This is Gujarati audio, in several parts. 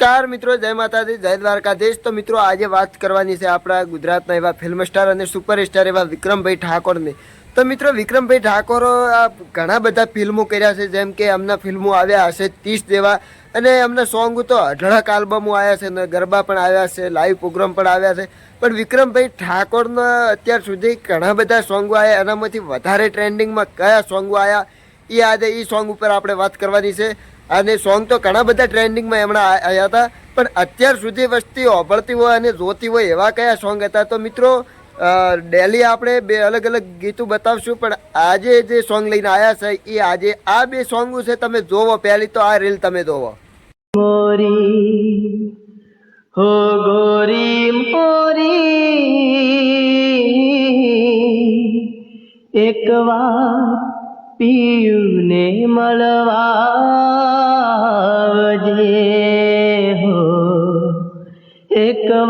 નમસ્કાર મિત્રો, જય માતાજી, જય દ્વારકાધીશ. તો મિત્રો, આજે વાત કરવાની છે આપણા ગુજરાતના એવા ફિલ્મ સ્ટાર અને સુપરસ્ટાર એવા વિક્રમભાઈ ઠાકોરની. તો મિત્રો, વિક્રમભાઈ ઠાકોર આ ઘણા બધા ફિલ્મો કર્યા છે, જેમ કે એમના ફિલ્મો આવ્યા હશે ત્રીસ જેવા, અને એમના સોંગ તો અઢળક આલ્બમો આવ્યા છે ને ગરબા પણ આવ્યા છે લાઈવ પ્રોગ્રામ પણ આવ્યા છે. પણ વિક્રમભાઈ ઠાકોરના અત્યાર સુધી ઘણા બધા સોંગો આવ્યા, એનામાંથી વધારે ટ્રેન્ડિંગમાં કયા સોંગો આવ્યા, એ આજે એ સોંગ ઉપર આપણે વાત કરવાની છે. અને સોંગ તો ઘણા બધા ટ્રેન્ડિંગમાં એમણે આવ્યા હતા, પણ અત્યાર સુધી વસ્તી ઓભળતી હોય અને જોતી હોય એવા કયા સોંગ હતા? તો મિત્રો ડેલી આપણે બે અલગ અલગ ગીતો બતાવશું, પણ આજે જે સોંગ લઈને આવ્યા છે, એ આજે આ બે સોંગ છે, તમે જોવો પહેલી તો આ રીલ તમે જોવો. મોરી હો ગોરી, મોરી, એક વાર પીયુને મળવાવજે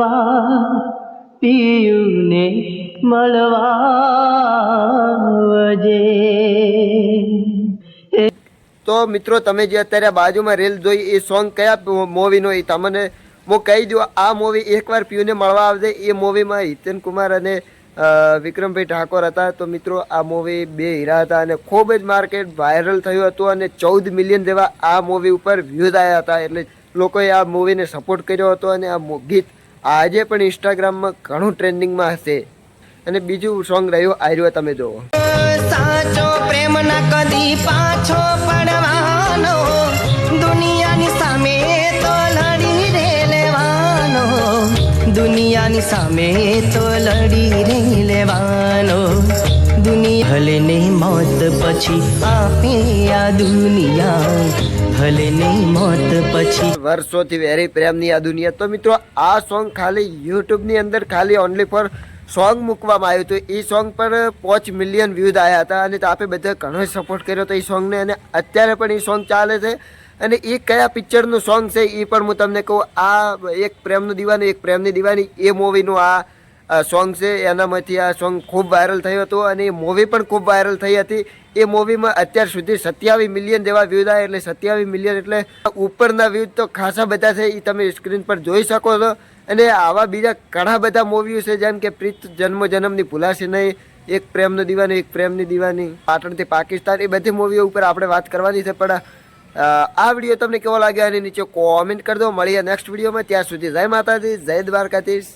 એક વાર મળવા જે તો મિત્રો, તમે જે અત્યારે બાજુમાં રીલ જોઈ, એ સોંગ કયા મૂવીનો એ તમને હું કહી દઉં, આ મૂવી એકવાર પીયુને મળવા આવશે એ મૂવીમાં હિતેન કુમાર અને વિક્રમભાઈ ઠાકોર હતા. તો મિત્રો, આ મૂવી બે હીરા હતા અને ખૂબ જ માર્કેટ વાયરલ થયું હતું અને ચૌદ મિલિયન જેવા આ મૂવી ઉપર વ્યૂઝ આવ્યા હતા. એટલે લોકોએ આ મૂવીને સપોર્ટ કર્યો હતો અને આ ગીત આજે પણ ઇન્સ્ટાગ્રામમાં ઘણું ટ્રેન્ડિંગમાં હશે. અને બીજું સોંગ રહ્યું, આર્યો, તમે જુઓ. સાચો પ્રેમ ન કદી પાછો પડવાનો. દુનિયાની સામે તો લડી રે લેવાનો. દુનિયાની સામે તો લડી રે લેવાનો. દુનિયા ભલે ને મોત પછી આપે આ દુનિયા ભલે ને મોત પછી વર્ષોથી વેરી પ્રેમની આ દુનિયા. તો મિત્રો આ સોંગ ખાલી યુટ્યુબની અંદર ખાલી ઓનલી ફોર સોંગ મૂકવામાં આવ્યું હતું. એ સોંગ પર પાંચ મિલિયન વ્યૂઝ આવ્યા હતા અને તો આપણે બધા ઘણો સપોર્ટ કર્યો હતો એ સોંગને અને અત્યારે પણ એ સોંગ ચાલે છે. અને એ કયા પિક્ચરનું સોંગ છે એ પણ હું તમને કહું. આ એક પ્રેમનું દીવાનું એક પ્રેમની દીવાની એ મૂવીનું આ સોંગ છે, એનામાંથી આ સોંગ ખૂબ વાયરલ થયું હતું અને એ મૂવી પણ ખૂબ વાયરલ થઈ હતી. એ મૂવીમાં અત્યાર સુધી સત્યાવીસ મિલિયન જેવા વ્યૂ થાય એટલે સત્યાવીસ મિલિયન એટલે ઉપરના વ્યૂ તો ખાસા બધા છે એ તમે સ્ક્રીન પર જોઈ શકો છો. અને આવા બીજા ઘણા બધા મૂવીઓ છે, જેમ કે પ્રીત જન્મ જન્મની ભૂલાશે નહીં, એક પ્રેમનો દીવાની, એક પ્રેમની દીવાની, પાટણથી પાકિસ્તાન, એ બધી મૂવીઓ ઉપર આપણે વાત કરવાની છે. પણ આ વીડિયો તમને કેવો લાગ્યો એની નીચે કોમેન્ટ કરી દો મળીએ નેક્સ્ટ વિડીયોમાં ત્યાં સુધી જય માતાજી, જય દ્વારકાધીશ.